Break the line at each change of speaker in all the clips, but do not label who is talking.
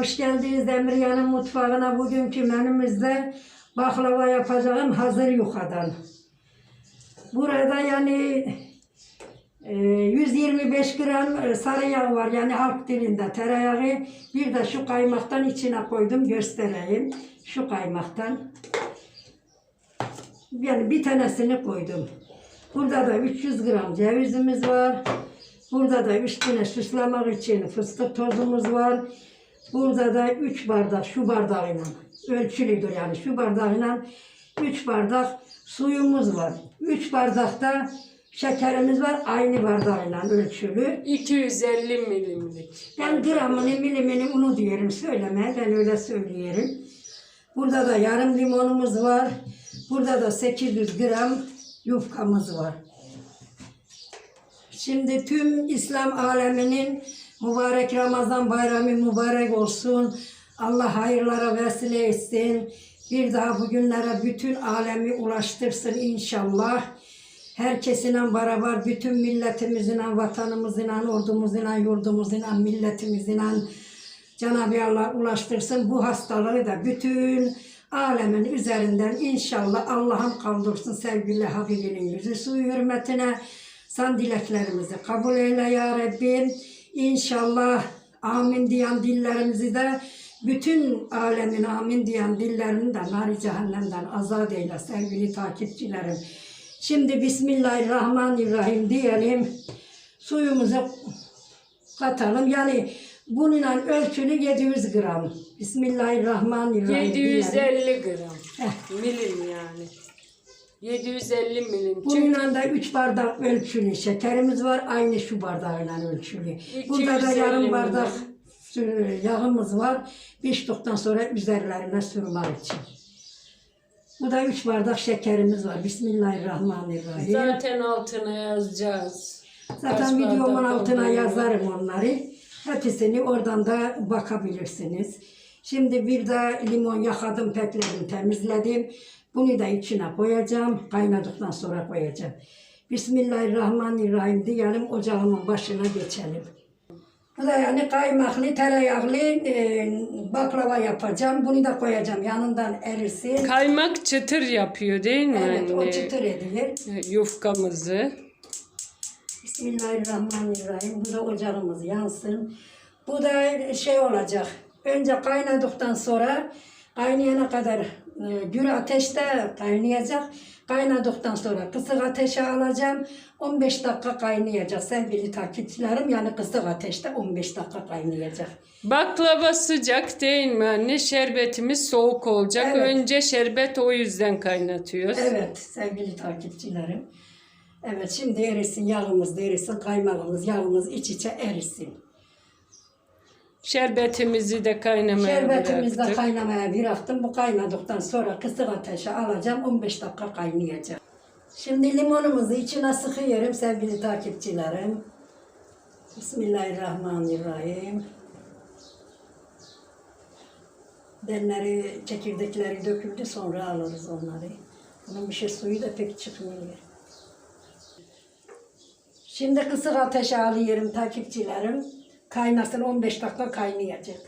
Hoş geldiniz Emriye'nin mutfağına. Bugünkü menümüzde baklava yapacağım hazır yukadan. Burada yani e, 125 gram e, sarı yağ var yani halk dilinde tereyağı. Bir de şu kaymaktan içine koydum göstereyim. Şu kaymaktan. Yani bir tanesini koydum. Burada da 300 gram cevizimiz var. Burada da üstüne süslemek için fıstık tozumuz var. Burada da 3 bardak şu bardağıyla ölçülüdür yani şu bardağıyla 3 bardak suyumuz var. 3 bardakta şekerimiz var aynı bardağıyla ölçülü.
250 milimlik.
Ben gramını milimini unu diyelim söyleme ben öyle söyleyelim. Burada da yarım limonumuz var. Burada da 800 gram yufkamız var. Şimdi tüm İslam aleminin mübarek Ramazan bayramı mübarek olsun. Allah hayırlara vesile etsin. Bir daha bugünlere bütün alemi ulaştırsın inşallah. Herkesine beraber bütün milletimizle, vatanımızla, ordumuzla, yurdumuzla, milletimizle Cenab-ı Allah ulaştırsın. Bu hastalığı da bütün alemin üzerinden inşallah Allah'ım kaldırsın sevgili Habibinin yüzü suyu hürmetine. Sen dileklerimizi kabul eyle ya Rabbim. İnşallah amin diyen dillerimizi de bütün alemin amin diyen dillerini de nar cehennemden azat eyle sevgili takipçilerim. Şimdi Bismillahirrahmanirrahim diyelim. Suyumuzu katalım. Yani bununla ölçülü 700 gram. Bismillahirrahmanirrahim diyelim.
750 gram.
Heh.
Milim yani. 750 milim.
Bununla da 3 bardak ölçülü şekerimiz var. Aynı şu bardağıyla ölçülü. Burada da
250
yarım bardak yağımız var. Piştikten sonra üzerlerine sürmek için. Bu da 3 bardak şekerimiz var. Bismillahirrahmanirrahim.
zaten altına yazacağız.
Zaten
Kaç
videomun altına
olduğunu.
yazarım onları. Hepsini oradan da bakabilirsiniz. Şimdi bir de limon yakadım, pekledim, temizledim. Bunu da içine koyacağım. Kaynadıktan sonra koyacağım. Bismillahirrahmanirrahim diyelim. Ocağımın başına geçelim. Bu da yani kaymaklı, tereyağlı e, baklava yapacağım. Bunu da koyacağım. Yanından erisin.
Kaymak çıtır yapıyor değil mi
Evet, o
anne?
çıtır edilir.
Yufkamızı.
Bismillahirrahmanirrahim. Bu da ocağımız yansın. Bu da şey olacak. Önce kaynadıktan sonra kaynayana kadar e, gür ateşte kaynayacak. Kaynadıktan sonra kısık ateşe alacağım. 15 dakika kaynayacak sevgili takipçilerim. Yani kısık ateşte 15 dakika kaynayacak.
Baklava sıcak değil mi anne? Şerbetimiz soğuk olacak.
Evet.
Önce şerbet o yüzden kaynatıyoruz.
Evet sevgili takipçilerim. Evet şimdi erisin yağımız da erisin kaymağımız yağımız iç içe erisin.
Şerbetimizi de kaynamaya
Şerbetimizi de
bıraktık.
kaynamaya bıraktım. Bu kaynadıktan sonra kısık ateşe alacağım. 15 dakika kaynayacak. Şimdi limonumuzu içine sıkıyorum sevgili takipçilerim. Bismillahirrahmanirrahim. Denleri, çekirdekleri döküldü sonra alırız onları. Bunun bir şey suyu da pek çıkmıyor. Şimdi kısık ateşe alıyorum takipçilerim. Kaynasın 15 dakika kaynayacak.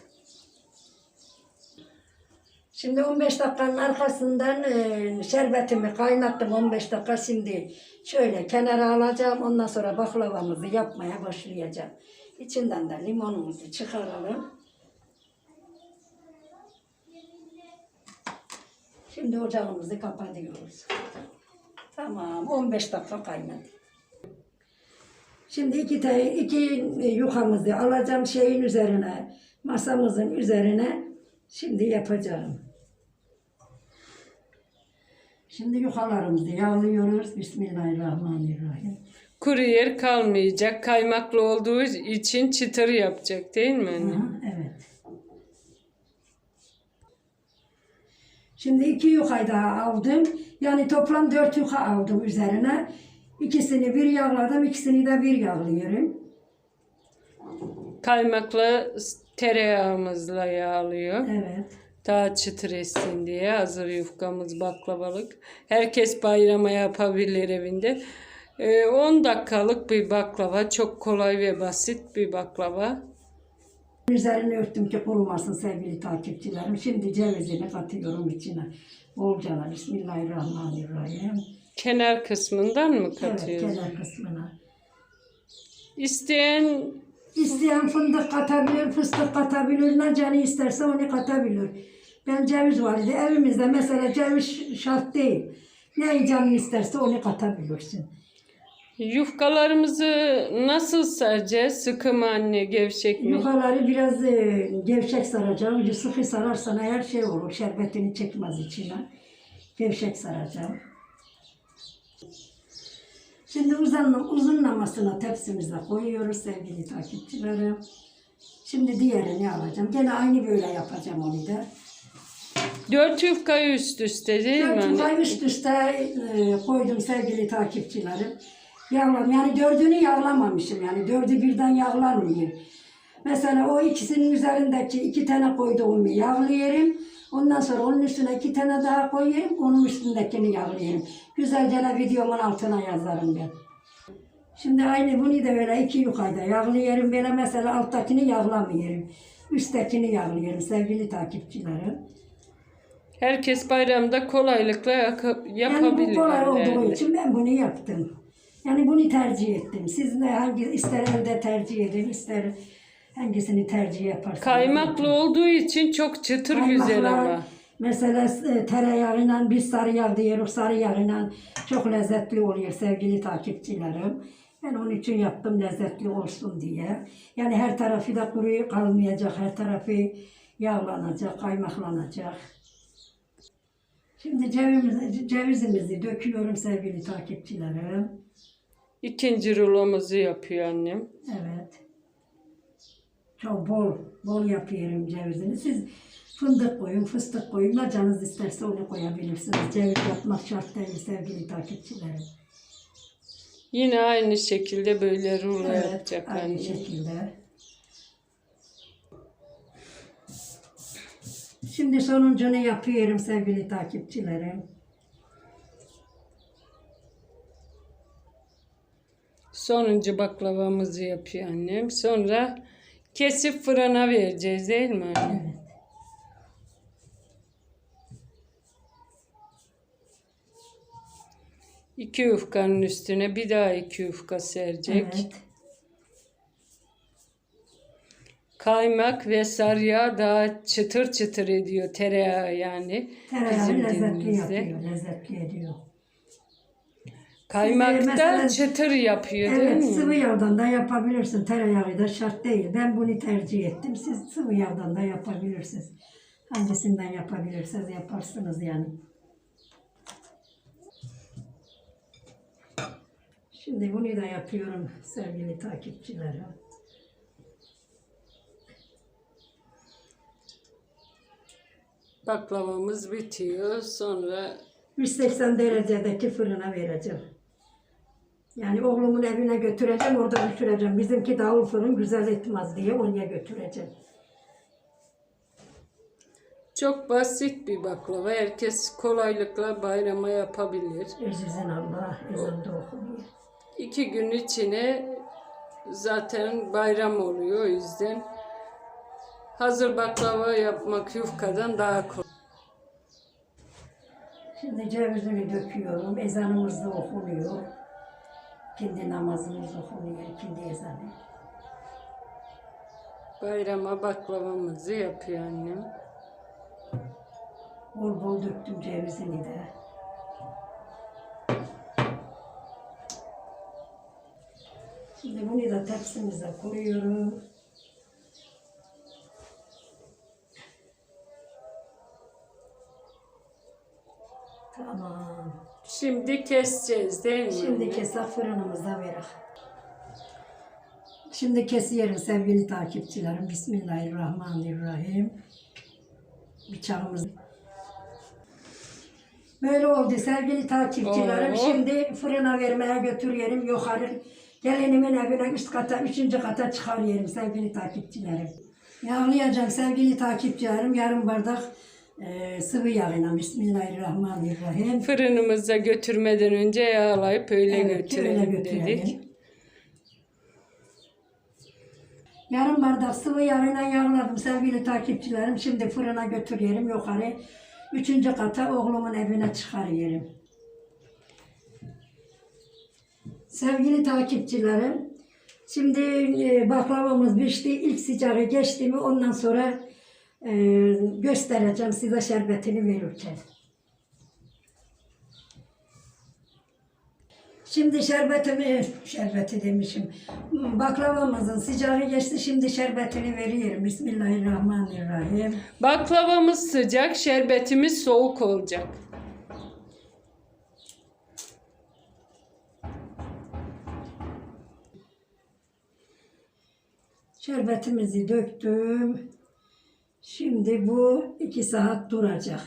Şimdi 15 dakikanın arkasından e, şerbetimi kaynattım 15 dakika şimdi şöyle kenara alacağım ondan sonra baklavamızı yapmaya başlayacağım. İçinden de limonumuzu çıkaralım. Şimdi ocağımızı kapatıyoruz. Tamam 15 dakika kaynadı. Şimdi iki, te, iki yufamızı alacağım şeyin üzerine, masamızın üzerine şimdi yapacağım. Şimdi yukalarımızı yağlıyoruz. Bismillahirrahmanirrahim.
Kuru yer kalmayacak. Kaymaklı olduğu için çıtır yapacak değil mi anne?
Aha, evet. Şimdi iki yukayı daha aldım. Yani toplam dört yuka aldım üzerine. İkisini bir yağladım, ikisini de bir yağlıyorum.
Kaymakla tereyağımızla yağlıyor.
Evet.
Daha çıtır etsin diye hazır yufkamız baklavalık. Herkes bayrama yapabilir evinde. Ee, 10 dakikalık bir baklava. Çok kolay ve basit bir baklava.
Üzerini örttüm ki kurumasın sevgili takipçilerim. Şimdi cevizini katıyorum içine. Bolcana Bismillahirrahmanirrahim.
Kenar kısmından mı
Evet
katıyoruz?
kenar kısmına.
İsteyen
İsteyen fındık katabilir, fıstık katabilir, ne canı isterse onu katabilir. Ben ceviz var idi. Evimizde mesela ceviz şart değil. Ne canın isterse onu katabilirsin.
yufkalarımızı nasıl saracağız? Sıkı mı anne, gevşek mi?
Yukarıları biraz e, gevşek saracağım. Sıkı sararsan her şey olur. Şerbetini çekmez içine. Gevşek saracağım. Şimdi uzun, uzunlamasına tepsimize koyuyoruz sevgili takipçilerim. Şimdi diğerini alacağım. Gene aynı böyle yapacağım onu da.
Dört yufkayı üst üste değil mi
Dört
anne?
yufayı üst üste e, koydum sevgili takipçilerim. Yağlam, yani dördünü yağlamamışım yani dördü birden yağlanmıyor. Mesela o ikisinin üzerindeki iki tane koyduğumu yağlayayım. Ondan sonra onun üstüne iki tane daha koyayım. Onun üstündekini yağlayayım. Güzelce de videomun altına yazarım ben. Şimdi aynı bunu da böyle iki yukarıda yağlayayım. Böyle mesela alttakini yağlamıyorum. Üsttekini yağlıyorum sevgili takipçilerim.
Herkes bayramda kolaylıkla yaka-
Yani
yapabilir.
bu kolay olduğu
yani.
için ben bunu yaptım. Yani bunu tercih ettim. Siz de hangi ister elde tercih edin, ister hangisini tercih yaparsanız.
Kaymaklı olduğu için çok çıtır güzel
Kaymaklar,
ama.
Mesela e, tereyağıyla biz sarı yağ diyoruz. Sarı yağıyla çok lezzetli oluyor sevgili takipçilerim. Ben onun için yaptım lezzetli olsun diye. Yani her tarafı da kuru kalmayacak. Her tarafı yağlanacak, kaymaklanacak. Şimdi cevizimizi, cevizimizi döküyorum sevgili takipçilerim.
İkinci rulomuzu yapıyor annem.
Evet. Çok bol, bol yapıyorum cevizini. Siz fındık koyun, fıstık koyun. Ne canınız isterse onu koyabilirsiniz. Ceviz yapmak şart değil sevgili takipçilerim.
Yine aynı şekilde böyle rulo
Evet,
yapacak
aynı
annem.
şekilde. Şimdi sonuncunu yapıyorum sevgili takipçilerim.
Sonuncu baklavamızı yapıyor annem. Sonra kesip fırına vereceğiz değil mi anne?
Evet.
İki yufkanın üstüne bir daha iki yufka serecek.
Evet.
Kaymak ve sarıyağı daha çıtır çıtır ediyor tereyağı yani.
Tereyağı
bizim
lezzetli yapıyor, lezzetli ediyor.
Kaymak
Siz de
da
mesela-
çıtır yapıyor değil
Evet,
mi?
sıvı yağdan da yapabilirsin. Tereyağı da şart değil. Ben bunu tercih ettim. Siz sıvı yağdan da yapabilirsiniz. Hangisinden yapabilirsiniz yaparsınız yani. Şimdi bunu da yapıyorum sevgili takipçilerim.
Baklavamız bitiyor. Sonra
180 derecedeki fırına vereceğim. Yani oğlumun evine götüreceğim, orada götüreceğim. Bizimki davul fırın güzel etmez diye oraya götüreceğim.
çok basit bir baklava. Herkes kolaylıkla bayrama yapabilir.
Ezizin Allah, ezan da okunuyor.
İki gün içine zaten bayram oluyor. O yüzden hazır baklava yapmak yufkadan daha kolay.
Şimdi cevizini döküyorum. Ezanımız da okunuyor. Kendi namazımız okunuyor. Kendi ezanı.
Bayrama baklavamızı yapıyor annem.
Bol bol döktüm cevizini de. Şimdi bunu da tepsimize koyuyorum. Tamam.
Şimdi keseceğiz değil mi?
Şimdi kesip fırınımıza verelim. Şimdi kesiyorum sevgili takipçilerim. Bismillahirrahmanirrahim. Bıçağımız. Böyle oldu sevgili takipçilerim.
Oo.
Şimdi fırına vermeye götürüyorum yukarı. Gelinimin evine üst kata, üçüncü kata çıkarıyorum sevgili takipçilerim. Yağlayacağım sevgili takipçilerim. Yarım bardak e, sıvı yağıyla. Bismillahirrahmanirrahim.
Fırınımıza götürmeden önce yağlayıp öyle
Evet,
götürelim
öyle götürelim.
dedik.
Yarım bardak sıvı yağıyla yağladım sevgili takipçilerim. Şimdi fırına götürüyorum yukarı. Üçüncü kata oğlumun evine çıkarıyorum. Sevgili takipçilerim, şimdi e, baklavamız pişti. İlk sıcağı geçti mi ondan sonra e, göstereceğim size şerbetini verirken. Şimdi şerbetimi, şerbeti demişim. Baklavamızın sıcağı geçti. Şimdi şerbetini veriyorum. Bismillahirrahmanirrahim.
Baklavamız sıcak, şerbetimiz soğuk olacak.
Şerbetimizi döktüm. Şimdi bu iki saat duracak.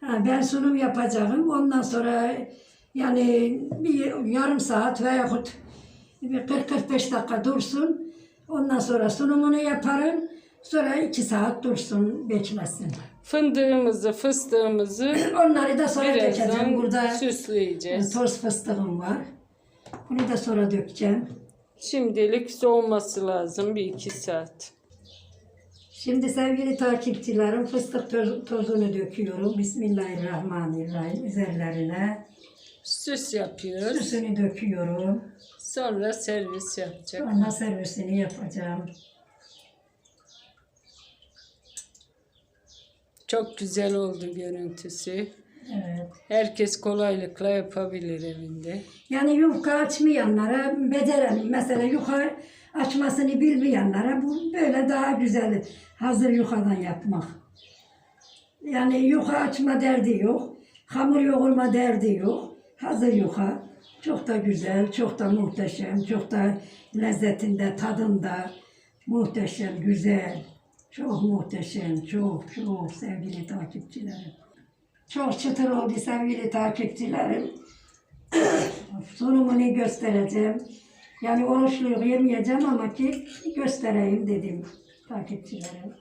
Ha, ben sunum yapacağım. Ondan sonra yani bir yarım saat veyahut bir 40-45 dakika dursun. Ondan sonra sunumunu yaparım. Sonra iki saat dursun, beklesin.
Fındığımızı, fıstığımızı
Onları da sonra dökeceğim.
birazdan
Burada
süsleyeceğiz.
toz fıstığım var. Bunu da sonra dökeceğim.
Şimdilik soğuması lazım bir iki saat.
Şimdi sevgili takipçilerim fıstık toz- tozunu döküyorum. Bismillahirrahmanirrahim üzerlerine.
Süs yapıyoruz.
Süsünü döküyorum.
Sonra servis yapacak.
Sonra servisini yapacağım.
Çok güzel oldu görüntüsü.
Evet.
Herkes kolaylıkla yapabilir evinde.
Yani yufka açmayanlara, beceren mesela yufka açmasını bilmeyenlere bu böyle daha güzel hazır yufkadan yapmak. Yani yufka açma derdi yok. Hamur yoğurma derdi yok. Hazır yufka. Çok da güzel, çok da muhteşem, çok da lezzetinde, tadında muhteşem, güzel. Çok muhteşem, çok çok sevgili takipçilerim. Çok çıtır oldu sevgili takipçilerim sunumunu göstereceğim. Yani oruçluyum yemeyeceğim ama ki göstereyim dedim takipçilerim.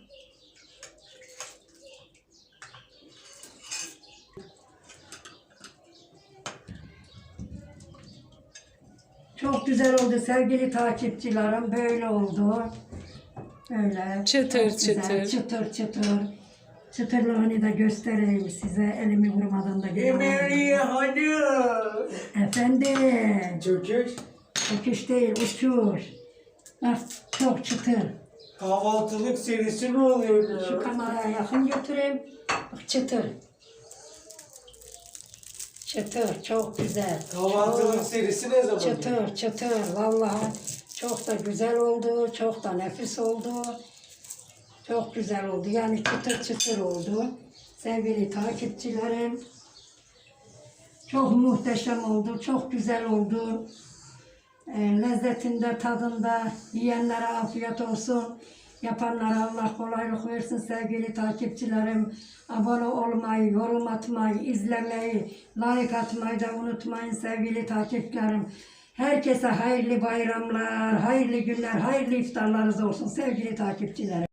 Çok güzel oldu sevgili takipçilerim. Böyle oldu. Böyle.
Çıtır
çok güzel,
çıtır.
Çıtır çıtır. Çıtırlığını da göstereyim size. Elimi vurmadan da göstereyim.
Emeliye hanım.
Efendim.
Çocuk
Öküş değil, uçuş. Bak çok çıtır.
Kahvaltılık serisi mi oluyor?
Şu kameraya yakın götüreyim. Bak çıtır. Çıtır, çok güzel.
Kahvaltılık
Çok
serisi ne zaman?
çıtır, çıtır. Vallahi çok da güzel oldu, çok da nefis oldu. Çok güzel oldu. Yani çıtır çıtır oldu. Sevgili takipçilerim. Çok muhteşem oldu, çok güzel oldu. E, lezzetinde, tadında yiyenlere afiyet olsun. Yapanlara Allah kolaylık versin sevgili takipçilerim. Abone olmayı, yorum atmayı, izlemeyi, like atmayı da unutmayın sevgili takipçilerim. Herkese hayırlı bayramlar, hayırlı günler, hayırlı iftarlarınız olsun sevgili takipçilerim.